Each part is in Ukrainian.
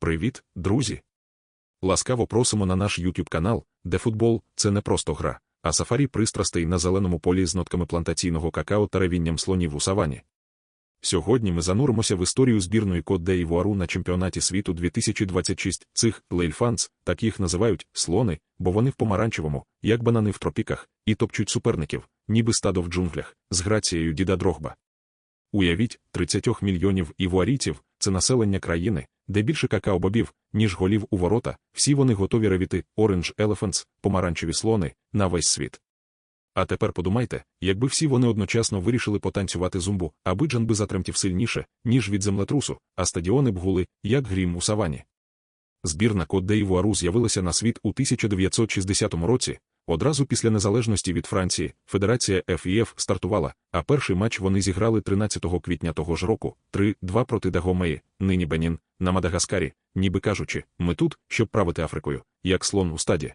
Привіт, друзі! Ласкаво просимо на наш YouTube канал, де футбол це не просто гра, а сафарі пристрастей на зеленому полі з нотками плантаційного какао та ревінням слонів у савані. Сьогодні ми зануримося в історію збірної Кот де Івуару на чемпіонаті світу 2026. Цих лейльфанц, так їх називають слони, бо вони в помаранчевому, як банани в тропіках, і топчуть суперників, ніби стадо в джунглях, з грацією діда Дрогба. Уявіть, 30 мільйонів івуарійців це населення країни, де більше какао-бобів, ніж голів у ворота, всі вони готові ревіти Orange Elephants, помаранчеві слони, на весь світ. А тепер подумайте, якби всі вони одночасно вирішили потанцювати зумбу, Абиджан би затремтів сильніше, ніж від землетрусу, а стадіони б гули, як грім у савані. Збірна Кот де Івуару з'явилася на світ у 1960 році, Одразу після незалежності від Франції Федерація ФІФ стартувала, а перший матч вони зіграли 13 квітня того ж року, 3-2 проти Дагомеї, нині Бенін, на Мадагаскарі, ніби кажучи, ми тут, щоб правити Африкою, як слон у стаді.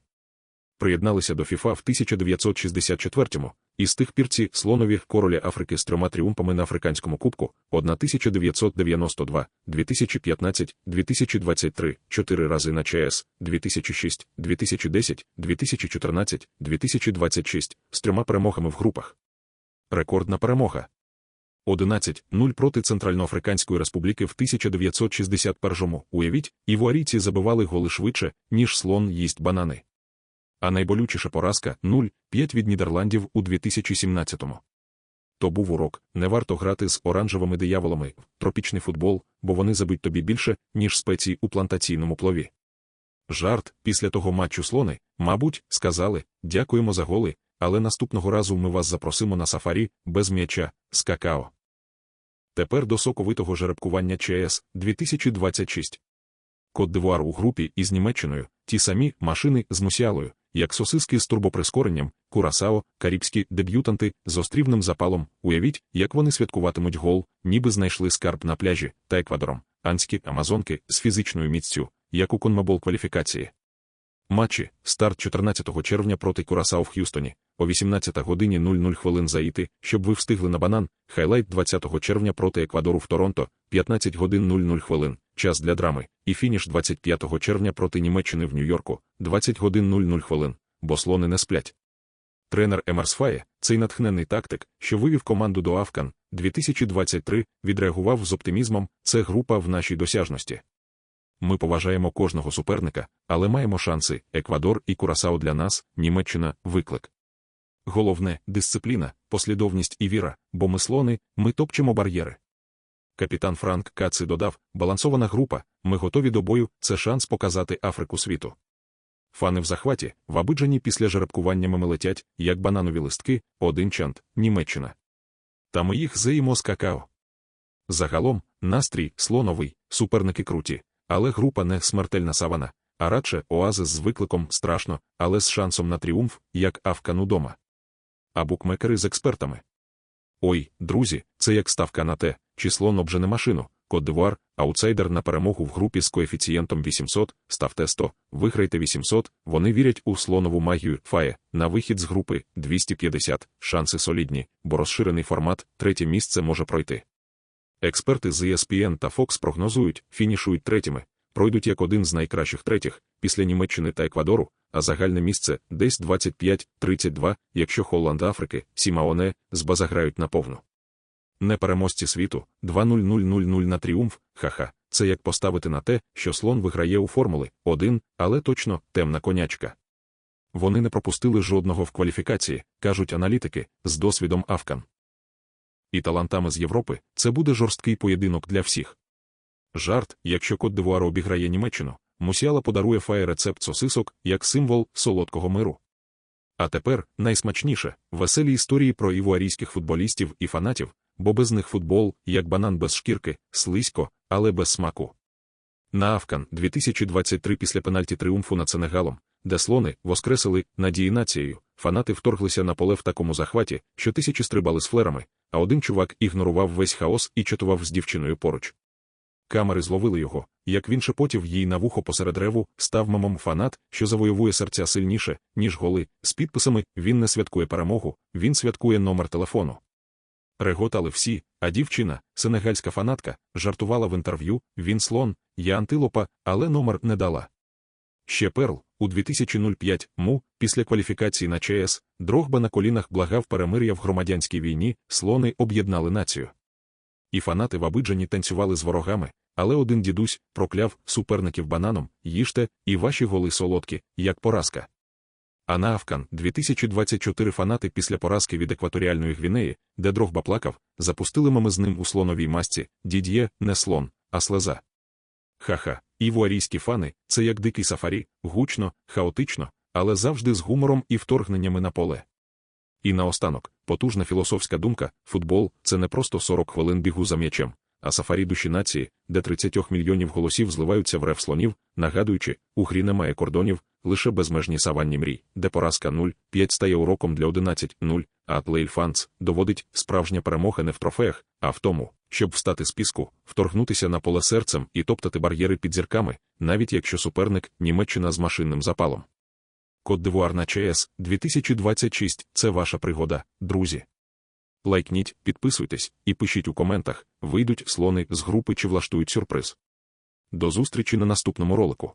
Приєдналися до ФІФА в 1964-му, і з тих пір ці слонові короля Африки з трьома тріумфами на африканському кубку 1992, 2015, 2023, чотири рази на ЧС, 2006, 2010, 2014, 2026, з трьома перемогами в групах. Рекордна перемога. 11-0 проти Центральноафриканської республіки в 1961-му. Уявіть, івуарійці забивали голи швидше, ніж слон їсть банани а найболючіша поразка 0-5 від Нідерландів у 2017-му. То був урок, не варто грати з оранжевими дияволами в тропічний футбол, бо вони забить тобі більше, ніж спеції у плантаційному плові. Жарт, після того матчу слони, мабуть, сказали дякуємо за голи, але наступного разу ми вас запросимо на сафарі без м'яча з какао. Тепер до соковитого жеребкування ЧС 2026. Кот-Дивуар у групі із Німеччиною, ті самі машини з мусіалою, як сосиски з турбоприскоренням, курасао, карібські деб'ютанти з острівним запалом. Уявіть, як вони святкуватимуть гол, ніби знайшли скарб на пляжі та еквадором, анські амазонки з фізичною міццю, як у конмабол кваліфікації. Матчі старт 14 червня проти Курасао в Х'юстоні, о 18 годині 00 хвилин заїти, щоб ви встигли на банан. Хайлайт 20 червня проти Еквадору в Торонто, 15 годин 00 хвилин, час для драми, і фініш 25 червня проти Німеччини в Нью-Йорку, 20 годин 00 хвилин, бо слони не сплять. Тренер Емерсфає, цей натхнений тактик, що вивів команду до Афкан 2023, відреагував з оптимізмом. Це група в нашій досяжності. Ми поважаємо кожного суперника, але маємо шанси Еквадор і Курасао для нас, Німеччина, виклик. Головне дисципліна, послідовність і віра, бо ми слони, ми топчемо бар'єри. Капітан Франк Каци додав: балансована група, ми готові до бою, це шанс показати Африку світу. Фани в захваті, в Абиджані після жеребкування ми летять, як бананові листки, один чант, Німеччина. Та ми їх заїмо з какао. Загалом, настрій слоновий, суперники круті, але група не смертельна савана, а радше оазис з викликом страшно, але з шансом на тріумф, як Афкан удома. А букмекери з експертами. Ой, друзі, це як ставка на те, чи слон обжене машину, Кот-Дивуар, аутсайдер на перемогу в групі з коефіцієнтом 800, ставте 100, виграйте 800, вони вірять у слонову магію Фає, на вихід з групи 250, шанси солідні, бо розширений формат, третє місце може пройти. Експерти з ESPN та Fox прогнозують, фінішують третіми, пройдуть як один з найкращих третіх, після Німеччини та Еквадору, а загальне місце десь 25-32, якщо Холланд Африки, Сімаоне, з базаграють наповну. Не переможці світу 2-0-0-0-0 на тріумф, ха-ха, це як поставити на те, що слон виграє у формули 1, але точно темна конячка. Вони не пропустили жодного в кваліфікації, кажуть аналітики, з досвідом Афкан. І талантами з Європи це буде жорсткий поєдинок для всіх. Жарт, якщо Кот Дивуар обіграє Німеччину, Мусіала подарує Фає рецепт сосисок як символ солодкого миру. А тепер найсмачніше веселі історії про івуарійських футболістів і фанатів, бо без них футбол, як банан без шкірки, слизько, але без смаку. На Афкан 2023 після пенальті тріумфу над Сенегалом, де слони воскресили надії нацією, фанати вторглися на поле в такому захваті, що тисячі стрибали з флерами, а один чувак ігнорував весь хаос і чатував з дівчиною поруч. Камери зловили його, як він шепотів їй на вухо посеред реву, став мамом фанат, що завоює серця сильніше, ніж голи, з підписами він не святкує перемогу, він святкує номер телефону. Реготали всі, а дівчина, сенегальська фанатка, жартувала в інтерв'ю, він слон, я антилопа, але номер не дала. Ще Перл, у 2005 му, після кваліфікації на ЧС, Дрогба на колінах благав перемир'я в громадянській війні, слони об'єднали націю. І фанати в Абиджані танцювали з ворогами, але один дідусь прокляв суперників бананом, їжте, і ваші голи солодкі, як поразка. А на Афкан 2024 фанати після поразки від екваторіальної Гвінеї, де Дрогба плакав, запустили мами з ним у слоновій масці, дід'є, не слон, а слеза. Ха-ха, івуарійські фани це як дикий сафарі, гучно, хаотично, але завжди з гумором і вторгненнями на поле. І наостанок, потужна філософська думка: футбол це не просто 40 хвилин бігу за м'ячем, а сафарі душі нації, де 30 мільйонів голосів зливаються в рев слонів, нагадуючи, у грі немає кордонів, лише безмежні саванні мрій, де поразка 0-5 стає уроком для 11-0, а Плейльфанц доводить справжня перемога не в трофеях, а в тому, щоб встати з піску, вторгнутися на поле серцем і топтати бар'єри під зірками, навіть якщо суперник Німеччина з машинним запалом. Код Дивуар на ЧС 2026 це ваша пригода, друзі. Лайкніть, підписуйтесь і пишіть у коментах, вийдуть слони з групи чи влаштують сюрприз. До зустрічі на наступному ролику.